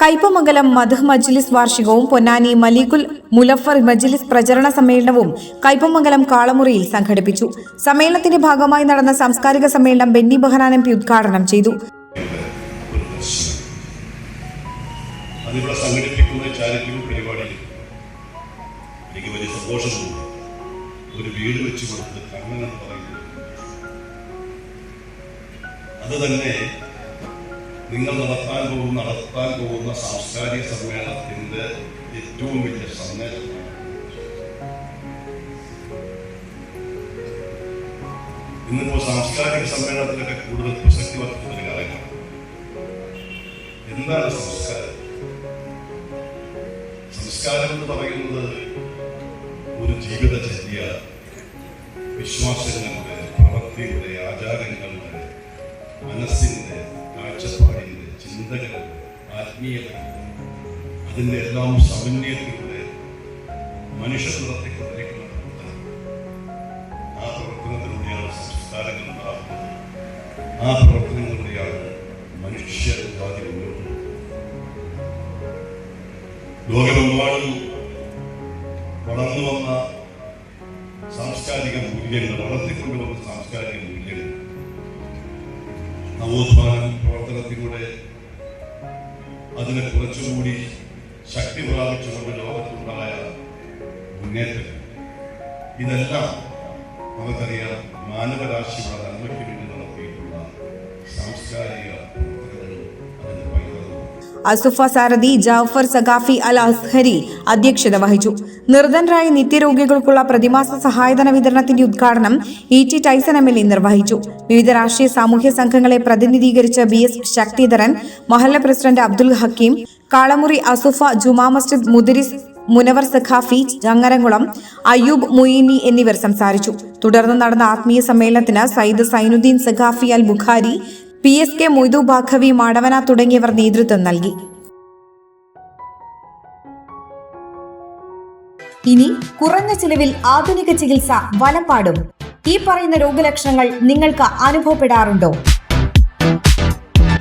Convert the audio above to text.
കയ്പമംഗലം മധു മജ്ലിസ് വാർഷികവും പൊന്നാനി മലീകുൽ മുലഫർ മജ്ലിസ് പ്രചരണ സമ്മേളനവും കയ്പമംഗലം കാളമുറിയിൽ സംഘടിപ്പിച്ചു. സമ്മേളനത്തിന്റെ ഭാഗമായി നടന്ന സാംസ്കാരിക സമ്മേളനം ബെന്നി ബഹനാൻ എം പി ഉദ്ഘാടനം ചെയ്തു. അതിവിടെ സംഘടിപ്പിക്കുന്ന ഒരു വീട് വെച്ച് എന്ന് അത് തന്നെ നിങ്ങൾ നടത്താൻ പോകുന്ന നടത്താൻ പോകുന്ന സാംസ്കാരിക സമ്മേളനത്തിന്റെ ഏറ്റവും വലിയ സന്ദേശമാണ് ഇന്നിപ്പോ സാംസ്കാരിക സമ്മേളനത്തിലൊക്കെ കൂടുതൽ പ്രസക്തി വർദ്ധിക്കുന്ന കാലമാണ് എന്താണ് സംസ്കാരം? സംസ്കാരം എന്ന് പറയുന്നത് ഒരു ജീവിതചര്യ വിശ്വാസങ്ങളുടെ പ്രവൃത്തിയുടെ ആചാരങ്ങളുടെ മനസ്സിന്റെ ആത്മീയതയുടെ അതിന്റെ എല്ലാം സമന്വയത്തിലൂടെ മനുഷ്യത്വത്തെ കൊണ്ടിരിക്കുന്ന പ്രവർത്തനം ആ പ്രവർത്തനത്തിലൂടെയാണ് സംസ്കാരങ്ങൾ ഉണ്ടാകുന്നത്. മനുഷ്യ ലോകമെമ്പാടും വളർന്നു വന്ന സാംസ്കാരിക മൂല്യങ്ങൾ വളർത്തിക്കൊണ്ടുവന്ന സാംസ്കാരിക മൂല്യങ്ങൾ നവോത്ഥാന പ്രവർത്തനത്തിലൂടെ അതിനെ കുറച്ചുകൂടി ശക്തി പ്രാപിച്ചുകൊണ്ട് ലോകത്തുണ്ടായ മുന്നേറ്റം ഇതെല്ലാം നമുക്കറിയാം മാനവരാശിയുടെ നന്മയ്ക്ക് വേണ്ടി നടത്തിയിട്ടുള്ള സാംസ്കാരിക അസുഫ സാരഥി ജാഫർ സഖാഫി അൽ അസ്ഹരി അധ്യക്ഷത വഹിച്ചു. നിർധനരായ നിത്യരോഗികൾക്കുള്ള പ്രതിമാസ സഹായധന വിതരണത്തിന്റെ ഉദ്ഘാടനം E T Tyson M L A നിർവഹിച്ചു. വിവിധ രാഷ്ട്രീയ സാമൂഹ്യ സംഘങ്ങളെ പ്രതിനിധീകരിച്ച ബി എസ് ശക്തിധരൻ മഹല്ല പ്രസിഡന്റ് അബ്ദുൽ ഹക്കീം കാളമുറി അസുഫ ജുമാ മസ്ജിദ് മുദരിസ് മുനവർ സഖാഫി ചങ്ങരംകുളം അയ്യൂബ് മുയിനി എന്നിവർ സംസാരിച്ചു. തുടർന്ന് നടന്ന ആത്മീയ സമ്മേളനത്തിന് Sayyid Zainuddin Saqafi Al Bukhari P S K Moidu Baqavi Madavana തുടങ്ങിയവർ നേതൃത്വം നൽകി. ഇനി കുറഞ്ഞ ചിലവിൽ ആധുനിക ചികിത്സ വലപ്പാടും. ഈ പറയുന്ന രോഗലക്ഷണങ്ങൾ നിങ്ങൾക്ക് അനുഭവപ്പെടാറുണ്ടോ?